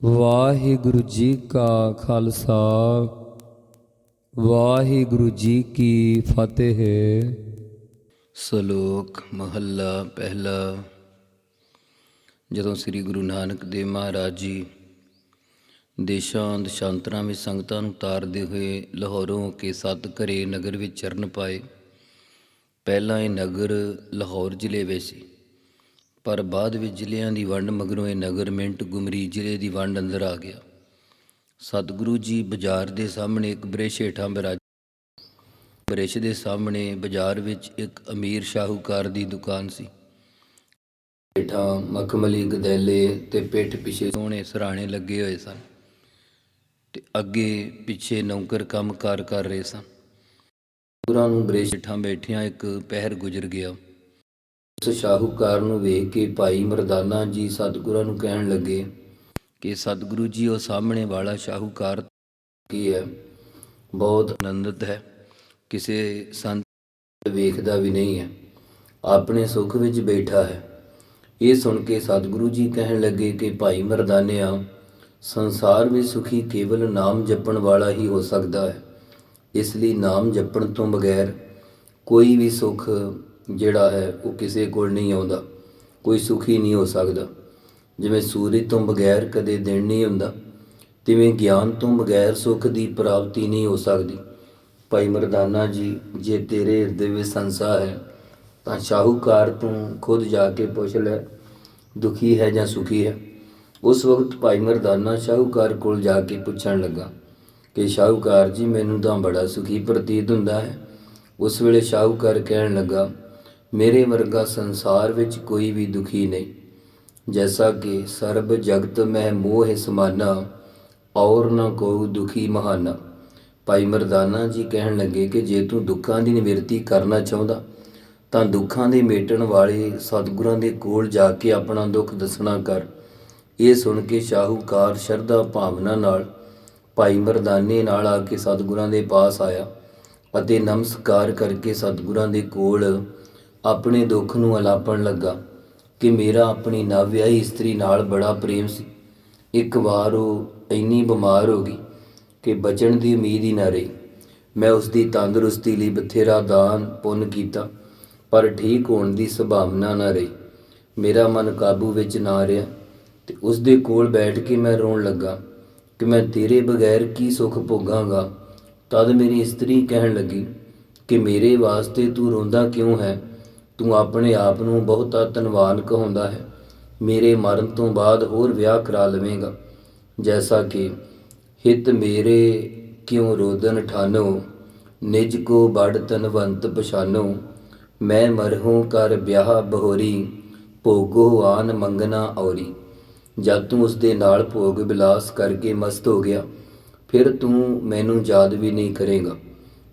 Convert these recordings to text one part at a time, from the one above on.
ਵਾਹਿਗੁਰੂ ਜੀ ਕਾ ਖਾਲਸਾ, ਵਾਹਿਗੁਰੂ ਜੀ ਕੀ ਫਤਿਹ। ਸ਼ਲੋਕ ਮਹੱਲਾ ਪਹਿਲਾ। ਜਦੋਂ ਸ੍ਰੀ ਗੁਰੂ ਨਾਨਕ ਦੇਵ ਮਹਾਰਾਜ ਜੀ ਦੇਸ਼ਾਂ, ਦਸ਼ਾਂਤਰਾਂ ਵਿੱਚ ਸੰਗਤਾਂ ਨੂੰ ਤਾਰਦੇ ਹੋਏ ਲਾਹੌਰੋਂ ਕੇ ਸੱਤ ਘਰੇ ਨਗਰ ਵਿੱਚ ਚਰਨ ਪਾਏ, ਪਹਿਲਾਂ ਇਹ ਨਗਰ ਲਾਹੌਰ ਜ਼ਿਲ੍ਹੇ ਵਿੱਚ ਸੀ। ਪਰ ਬਾਅਦ ਵਿੱਚ ਜ਼ਿਲ੍ਹਿਆਂ ਦੀ ਵੰਡ ਮਗਰੋਂ ਇਹ ਨਗਰ ਮਿੰਟ ਗੁਮਰੀ ਜ਼ਿਲ੍ਹੇ ਦੀ ਵੰਡ ਅੰਦਰ ਆ ਗਿਆ। ਸਤਿਗੁਰੂ ਜੀ ਬਾਜ਼ਾਰ ਦੇ ਸਾਹਮਣੇ ਇੱਕ ਬ੍ਰਿਸ਼ ਹੇਠਾਂ ਬਿਰਾਜ ਬ੍ਰਿਸ਼ ਦੇ ਸਾਹਮਣੇ ਬਾਜ਼ਾਰ ਵਿੱਚ ਇੱਕ ਅਮੀਰ ਸ਼ਾਹੂਕਾਰ ਦੀ ਦੁਕਾਨ ਸੀ। ਹੇਠਾਂ ਮਖਮਲੀ ਗਦੈਲੇ ਤੇ ਪਿੱਠ ਪਿਛੇ ਸੋਹਣੇ ਸਰਾਣੇ ਲੱਗੇ ਹੋਏ ਸਨ ਤੇ ਅੱਗੇ ਪਿੱਛੇ ਨੌਕਰ ਕੰਮ ਕਾਰ ਕਰ ਰਹੇ ਸਨ। ਗੁਰਾਂ ਨੂੰ ਬ੍ਰਿਸ਼ ਹੇਠਾਂ ਬੈਠਿਆਂ ਇੱਕ ਪਹਿਰ ਗੁਜ਼ਰ ਗਿਆ। ਉਸ ਸ਼ਾਹੂਕਾਰ ਨੂੰ ਵੇਖ ਕੇ ਭਾਈ ਮਰਦਾਨਾ ਜੀ ਸਤਿਗੁਰਾਂ ਨੂੰ ਕਹਿਣ ਲੱਗੇ ਕਿ ਸਤਿਗੁਰੂ ਜੀ, ਉਹ ਸਾਹਮਣੇ ਵਾਲਾ ਸ਼ਾਹੂਕਾਰ ਕੀ ਹੈ? ਬਹੁਤ ਆਨੰਦਿਤ ਹੈ। ਕਿਸੇ ਸੰਤ ਵੇਖਦਾ ਵੀ ਨਹੀਂ ਹੈ। ਆਪਣੇ ਸੁੱਖ ਵਿੱਚ ਬੈਠਾ ਹੈ। ਇਹ ਸੁਣ ਕੇ ਸਤਿਗੁਰੂ ਜੀ ਕਹਿਣ ਲੱਗੇ ਕਿ ਭਾਈ ਮਰਦਾਨਿਆ, ਸੰਸਾਰ ਵਿੱਚ ਸੁਖੀ ਕੇਵਲ ਨਾਮ ਜਪਣ ਵਾਲਾ ਹੀ ਹੋ ਸਕਦਾ ਹੈ। ਇਸ ਲਈ ਨਾਮ ਜਪਣ ਤੋਂ ਬਗੈਰ ਕੋਈ ਵੀ ਸੁੱਖ ਜਿਹੜਾ ਹੈ ਉਹ ਕਿਸੇ ਕੋਲ ਨਹੀਂ ਆਉਂਦਾ, ਕੋਈ ਸੁਖੀ ਨਹੀਂ ਹੋ ਸਕਦਾ। ਜਿਵੇਂ ਸੂਰਜ ਤੋਂ ਬਗੈਰ ਕਦੇ ਦਿਨ ਨਹੀਂ ਹੁੰਦਾ, ਤਿਵੇਂ ਗਿਆਨ ਤੋਂ ਬਗੈਰ ਸੁੱਖ ਦੀ ਪ੍ਰਾਪਤੀ ਨਹੀਂ ਹੋ ਸਕਦੀ। ਭਾਈ ਮਰਦਾਨਾ ਜੀ, ਜੇ ਤੇਰੇ ਹਿਰਦੇ ਵਿੱਚ ਸੰਸਾ ਹੈ, ਤਾਂ ਸ਼ਾਹੂਕਾਰ ਤੂੰ ਖੁਦ ਜਾ ਕੇ ਪੁੱਛ ਲੈ, ਦੁਖੀ ਹੈ ਜਾਂ ਸੁਖੀ ਹੈ। ਉਸ ਵਕਤ ਭਾਈ ਮਰਦਾਨਾ ਸ਼ਾਹੂਕਾਰ ਕੋਲ ਜਾ ਕੇ ਪੁੱਛਣ ਲੱਗਾ ਕਿ ਸ਼ਾਹੂਕਾਰ ਜੀ, ਮੈਨੂੰ ਤਾਂ ਬੜਾ ਸੁਖੀ ਪ੍ਰਤੀਤ ਹੁੰਦਾ ਹੈ। ਉਸ ਵੇਲੇ ਸ਼ਾਹੂਕਾਰ ਕਹਿਣ ਲੱਗਾ ਮੇਰੇ ਵਰਗਾ ਸੰਸਾਰ ਵਿੱਚ ਕੋਈ ਵੀ ਦੁਖੀ ਨਹੀਂ। ਜੈਸਾ ਕਿ ਸਰਬ ਜਗਤ ਮਹਿ ਮੋਹ ਸਮਾਨਾ ਔਰ ਨਾ ਕੋ ਦੁਖੀ ਮਹਾਨਾ। ਭਾਈ ਮਰਦਾਨਾ ਜੀ ਕਹਿਣ ਲੱਗੇ ਕਿ ਜੇ ਤੂੰ ਦੁੱਖਾਂ ਦੀ ਨਿਵਰਤੀ ਕਰਨਾ ਚਾਹੁੰਦਾ, ਤਾਂ ਦੁੱਖਾਂ ਦੇ ਮੇਟਣ ਵਾਲੇ ਸਤਿਗੁਰਾਂ ਦੇ ਕੋਲ ਜਾ ਕੇ ਆਪਣਾ ਦੁੱਖ ਦੱਸਣਾ ਕਰ। ਇਹ ਸੁਣ ਕੇ ਸ਼ਾਹੂਕਾਰ ਸ਼ਰਧਾ ਭਾਵਨਾ ਨਾਲ ਭਾਈ ਮਰਦਾਨੇ ਨਾਲ ਆ ਕੇ ਸਤਿਗੁਰਾਂ ਦੇ ਪਾਸ ਆਇਆ ਅਤੇ ਨਮਸਕਾਰ ਕਰਕੇ ਸਤਿਗੁਰਾਂ ਦੇ ਕੋਲ ਆਪਣੇ ਦੁੱਖ ਨੂੰ ਅਲਾਪਣ ਲੱਗਾ ਕਿ ਮੇਰਾ ਆਪਣੀ ਨਵਿਆਹੀ ਇਸਤਰੀ ਨਾਲ ਬੜਾ ਪ੍ਰੇਮ ਸੀ। ਇੱਕ ਵਾਰ ਉਹ ਇੰਨੀ ਬਿਮਾਰ ਹੋ ਗਈ ਕਿ ਬਚਣ ਦੀ ਉਮੀਦ ਹੀ ਨਾ ਰਹੀ। ਮੈਂ ਉਸ ਦੀ ਤੰਦਰੁਸਤੀ ਲਈ ਬਥੇਰਾ ਦਾਨ ਪੁੰਨ ਕੀਤਾ, ਪਰ ਠੀਕ ਹੋਣ ਦੀ ਸੰਭਾਵਨਾ ਨਾ ਰਹੀ। ਮੇਰਾ ਮਨ ਕਾਬੂ ਵਿੱਚ ਨਾ ਰਿਹਾ ਤੇ ਉਸ ਦੇ ਕੋਲ ਬੈਠ ਕੇ ਮੈਂ ਰੋਣ ਲੱਗਾ ਕਿ ਮੈਂ ਤੇਰੇ ਬਗੈਰ ਕੀ ਸੁੱਖ ਭੋਗਾਂਗਾ। ਤਦ ਮੇਰੀ ਇਸਤਰੀ ਕਹਿਣ ਲੱਗੀ ਕਿ ਮੇਰੇ ਵਾਸਤੇ ਤੂੰ ਰੋਂਦਾ ਕਿਉਂ ਹੈ? ਤੂੰ ਆਪਣੇ ਆਪ ਨੂੰ ਬਹੁਤਾ ਧਨਵਾਨ ਕਹਾਉਂਦਾ ਹੈ। ਮੇਰੇ ਮਰਨ ਤੋਂ ਬਾਅਦ ਹੋਰ ਵਿਆਹ ਕਰਾ ਲਵੇਂਗਾ। ਜੈਸਾ ਕਿ ਹਿਤ ਮੇਰੇ ਕਿਉਂ ਰੋਦਨ ਠਾਨੋ, ਨਿਜ ਕੋ ਬੜ ਤਨਵੰਤ ਪਛਾਨੋ। ਮੈਂ ਮਰਹੂੰ ਕਰ ਵਿਆਹ ਬਹੋਰੀ, ਭੋਗੋ ਆਨ ਮੰਗਣਾ ਔਰੀ। ਜਦ ਤੂੰ ਉਸ ਦੇ ਨਾਲ ਭੋਗ ਬਿਲਾਸ ਕਰਕੇ ਮਸਤ ਹੋ ਗਿਆ, ਫਿਰ ਤੂੰ ਮੈਨੂੰ ਯਾਦ ਵੀ ਨਹੀਂ ਕਰੇਗਾ।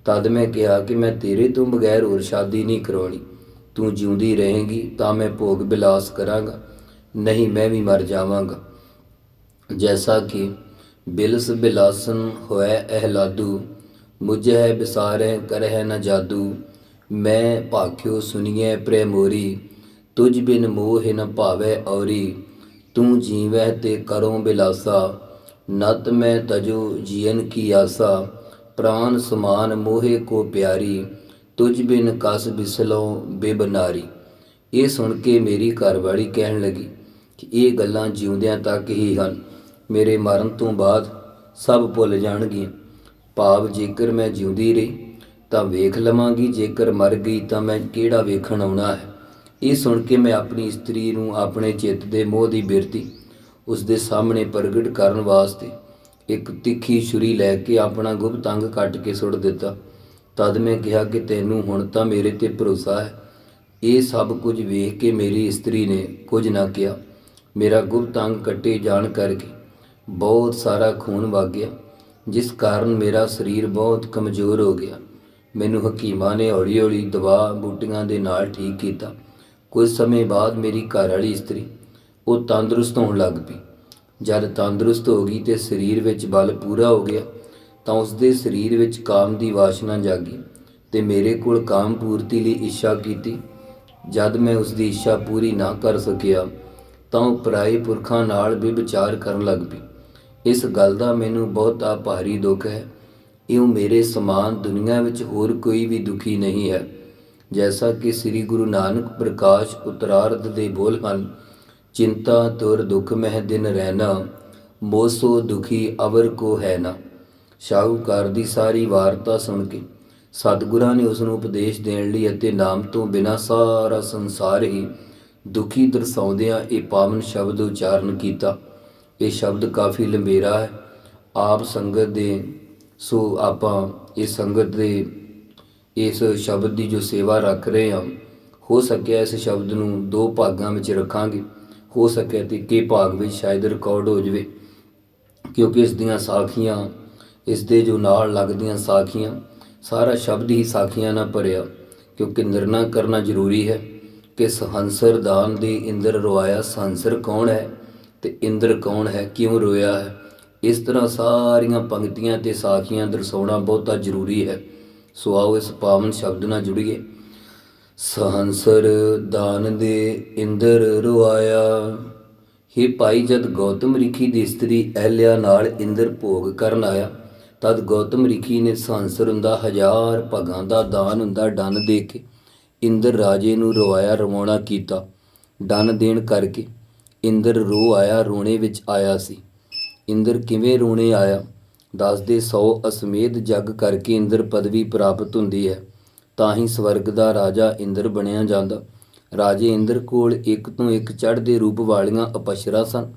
ਤਦ ਮੈਂ ਕਿਹਾ ਕਿ ਮੈਂ ਤੇਰੇ ਤੋਂ ਬਗੈਰ ਹੋਰ ਸ਼ਾਦੀ ਨਹੀਂ ਕਰਾਉਣੀ। ਤੂੰ ਜਿਉਂਦੀ ਰਹੇਂਗੀ ਤਾਂ ਮੈਂ ਭੋਗ ਬਿਲਾਸ ਕਰਾਂਗਾ, ਨਹੀਂ ਮੈਂ ਵੀ ਮਰ ਜਾਵਾਂਗਾ। ਜੈਸਾ ਕਿ ਬਿਲਸ ਬਿਲਾਸਨ ਹੋਇ ਅਹਲਾਦੂ ਮੁਝੇ ਹੈ ਬਿਸਾਰੇ ਕਰਹਿ ਨ ਜਾਦੂ। ਮੈਂ ਭਾਖਿਓ ਸੁਨੀਏ ਪ੍ਰੇਮੋਰੀ ਤੁਝ ਬਿਨ ਮੋਹ ਨ ਭਾਵੇ ਔਰੀ। ਤੂੰ ਜੀਵੈ ਤੇ ਕਰੋ ਬਿਲਾਸਾ, ਨਤ ਮੈਂ ਤਜੋ ਜੀਨ ਕੀ ਆਸਾ। ਪ੍ਰਾਨ ਸਮਾਨ ਮੋਹੇ ਕੋ ਪਿਆਰੀ ਤੁਝ ਬਿਨ ਕਸ ਬਿਸਲੋ ਬੇਬਨਾਰੀ। ਇਹ ਸੁਣ ਕੇ ਮੇਰੀ ਘਰਵਾਲੀ ਕਹਿਣ ਲੱਗੀ ਕਿ ਇਹ ਗੱਲਾਂ ਜਿਉਂਦਿਆਂ ਤੱਕ ਹੀ ਹਨ। ਮੇਰੇ ਮਰਨ ਤੋਂ ਬਾਅਦ ਸਭ ਭੁੱਲ ਜਾਣਗੀਆਂ। ਭਾਵ ਜੇਕਰ ਮੈਂ ਜਿਉਂਦੀ ਰਹੀ, ਤਾਂ ਵੇਖ ਲਵਾਂਗੀ। ਜੇਕਰ ਮਰ ਗਈ, ਤਾਂ ਮੈਂ ਕਿਹੜਾ ਵੇਖਣ ਆਉਣਾ ਹੈ? ਇਹ ਸੁਣ ਕੇ ਮੈਂ ਆਪਣੀ ਇਸਤਰੀ ਨੂੰ ਆਪਣੇ ਚਿੱਤ ਦੇ ਮੋਹ ਦੀ ਬਿਰਤੀ ਉਸ ਦੇ ਸਾਹਮਣੇ ਪ੍ਰਗਟ ਕਰਨ ਵਾਸਤੇ ਇੱਕ ਤਿੱਖੀ ਛੁਰੀ ਲੈ ਕੇ ਆਪਣਾ ਗੁਪਤ ਅੰਗ ਕੱਟ ਕੇ ਸੁੱਟ ਦਿੱਤਾ। ਤਦ ਮੈਂ ਕਿਹਾ ਕਿ ਤੈਨੂੰ ਹੁਣ ਤਾਂ ਮੇਰੇ ਤੇ ਭਰੋਸਾ ਹੈ। ਇਹ ਸਭ ਕੁਝ ਵੇਖ ਕੇ ਮੇਰੀ ਇਸਤਰੀ ਨੇ ਕੁਝ ਨਾ ਕਿਹਾ। ਮੇਰਾ ਗੁਪਤ ਅੰਗ ਕੱਟੇ ਜਾਣ ਕਰਕੇ ਬਹੁਤ ਸਾਰਾ ਖੂਨ ਵਗ ਗਿਆ, ਜਿਸ ਕਾਰਨ ਮੇਰਾ ਸਰੀਰ ਬਹੁਤ ਕਮਜ਼ੋਰ ਹੋ ਗਿਆ। ਮੈਨੂੰ ਹਕੀਮਾਂ ਨੇ ਹੌਲੀ-ਹੌਲੀ ਦਵਾ ਬੂਟੀਆਂ ਦੇ ਨਾਲ ਠੀਕ ਕੀਤਾ। ਕੁਝ ਸਮੇਂ ਬਾਅਦ ਮੇਰੀ ਘਰ ਵਾਲੀ ਇਸਤਰੀ ਉਹ ਤੰਦਰੁਸਤ ਹੋਣ ਲੱਗ ਪਈ। ਜਦ ਤੰਦਰੁਸਤ ਹੋ ਗਈ ਤੇ ਸਰੀਰ ਵਿੱਚ ਬਲ ਪੂਰਾ ਹੋ ਗਿਆ ਤਾਂ ਉਸ ਦੇ ਸਰੀਰ ਵਿੱਚ ਕਾਮ ਦੀ ਵਾਸ਼ਨਾ ਜਾਗੀ ਤੇ ਮੇਰੇ ਕੋਲ ਕਾਮ ਪੂਰਤੀ ਲਈ ਇੱਛਾ ਕੀਤੀ। ਜਦ ਮੈਂ ਉਸ ਦੀ ਇੱਛਾ ਪੂਰੀ ਨਾ ਕਰ ਸਕਿਆ, ਤਾਂ ਉਹ ਪਰਾਏ ਪੁਰਖਾਂ ਨਾਲ ਵੀ ਵਿਚਾਰ ਕਰਨ ਲੱਗ ਪਈ। ਇਸ ਗੱਲ ਦਾ ਮੈਨੂੰ ਬਹੁਤਾ ਭਾਰੀ ਦੁੱਖ ਹੈ। ਇਉਂ ਮੇਰੇ ਸਮਾਨ ਦੁਨੀਆ ਵਿੱਚ ਹੋਰ ਕੋਈ ਵੀ ਦੁਖੀ ਨਹੀਂ ਹੈ। ਜੈਸਾ ਕਿ ਸ੍ਰੀ ਗੁਰੂ ਨਾਨਕ ਪ੍ਰਕਾਸ਼ ਉਤਰਾਰਧ ਦੇ ਬੋਲ ਹਨ, ਚਿੰਤਾ ਤੁਰ ਦੁਖ ਮਹਿ ਦਿਨ ਰਹਿਣਾ, ਮੋਸੋ ਦੁਖੀ ਅਵਰ ਕੋ ਹੈ ਨਾ। ਸ਼ਾਹੂਕਾਰ ਦੀ ਸਾਰੀ ਵਾਰਤਾ ਸੁਣ ਕੇ ਸਤਿਗੁਰਾਂ ਨੇ ਉਸ ਨੂੰ ਉਪਦੇਸ਼ ਦੇਣ ਲਈ ਅਤੇ ਨਾਮ ਤੋਂ ਬਿਨਾ ਸਾਰਾ ਸੰਸਾਰ ਹੀ ਦੁਖੀ ਦਰਸਾਉਂਦਿਆਂ ਇਹ ਪਾਵਨ ਸ਼ਬਦ ਉਚਾਰਨ ਕੀਤਾ। ਇਹ ਸ਼ਬਦ ਕਾਫੀ ਲੰਬੇਰਾ ਹੈ। ਆਪ ਸੰਗਤ ਦੇ, ਸੋ ਆਪਾਂ ਇਹ ਸੰਗਤ ਦੇ ਇਸ ਸ਼ਬਦ ਦੀ ਜੋ ਸੇਵਾ ਰੱਖ ਰਹੇ ਹਾਂ, ਹੋ ਸਕਿਆ ਇਸ ਸ਼ਬਦ ਨੂੰ ਦੋ ਭਾਗਾਂ ਵਿੱਚ ਰੱਖਾਂਗੇ। ਹੋ ਸਕਿਆ ਤੇ ਕਿ ਭਾਗ ਵਿੱਚ ਸ਼ਾਇਦ ਰਿਕਾਰਡ ਹੋ ਜਾਵੇ, ਕਿਉਂਕਿ ਇਸ ਦੀਆਂ ਸਾਖੀਆਂ ਇਸ ਦੇ ਜੋ ਨਾਲ ਲੱਗਦੀਆਂ ਸਾਖੀਆਂ, ਸਾਰਾ ਸ਼ਬਦ ਹੀ ਸਾਖੀਆਂ ਨਾਲ ਭਰਿਆ ਕਿਉਂਕਿ ਨਿਰਣਾ ਕਰਨਾ ਜ਼ਰੂਰੀ ਹੈ ਕਿ ਸਹੰਸਰ ਦਾਨ ਦੇ ਇੰਦਰ ਰਵਾਇਆ, ਸਹੰਸਰ ਕੌਣ ਹੈ ਤੇ ਇੰਦਰ ਕੌਣ ਹੈ, ਕਿਉਂ ਰੋਇਆ ਹੈ? ਇਸ ਤਰ੍ਹਾਂ ਸਾਰੀਆਂ ਪੰਕਤੀਆਂ ਤੇ ਸਾਖੀਆਂ ਦਰਸਾਉਣਾ ਬਹੁਤਾ ਜ਼ਰੂਰੀ ਹੈ। ਸੋ ਆਓ ਇਸ ਪਾਵਨ ਸ਼ਬਦ ਨਾਲ ਜੁੜੀਏ। ਸਹੰਸਰ ਦਾਨ ਦੇ ਇੰਦਰ ਰਵਾਇਆ, ਹੀ ਭਾਈ ਜਦ ਗੌਤਮ ਰਿਖੀ ਦੀ ਇਸਤਰੀ, ਅਹਲਿਆ ਨਾਲ ਇੰਦਰ ਭੋਗ ਕਰਨ ਆਇਆ ਤਦ ਗੌਤਮ ਰਿਖੀ ਨੇ ਸਹੰਸਰ ਹੁੰਦਾ, ਹਜ਼ਾਰ ਭਗਾਂ ਦਾ ਦਾਨ ਹੁੰਦਾ, ਡੰਨ ਦੇ ਕੇ ਇੰਦਰ ਰਾਜੇ ਨੂੰ ਰਵਾਇਆ, ਰਵਾਉਣਾ ਕੀਤਾ। ਡੰਨ ਦੇਣ ਕਰਕੇ ਇੰਦਰ ਰੋ ਆਇਆ, ਰੋਣੇ ਵਿੱਚ ਆਇਆ ਸੀ। ਇੰਦਰ ਕਿਵੇਂ ਰੋਣੇ ਆਇਆ? ਦੱਸਦੇ 100 ਅਸਮੇਧ ਜਗ ਕਰਕੇ ਇੰਦਰ ਪਦਵੀ ਪ੍ਰਾਪਤ ਹੁੰਦੀ ਹੈ। ਤਾਂ ਹੀ ਸਵਰਗ ਦਾ ਰਾਜਾ ਇੰਦਰ ਬਣਿਆ ਜਾਂਦਾ। ਰਾਜੇ ਇੰਦਰ ਕੋਲ ਇੱਕ ਤੋਂ ਇੱਕ ਚੜ੍ਹਦੇ ਰੂਪ ਵਾਲੀਆਂ ਅਪਸ਼ਰਾ ਸਨ,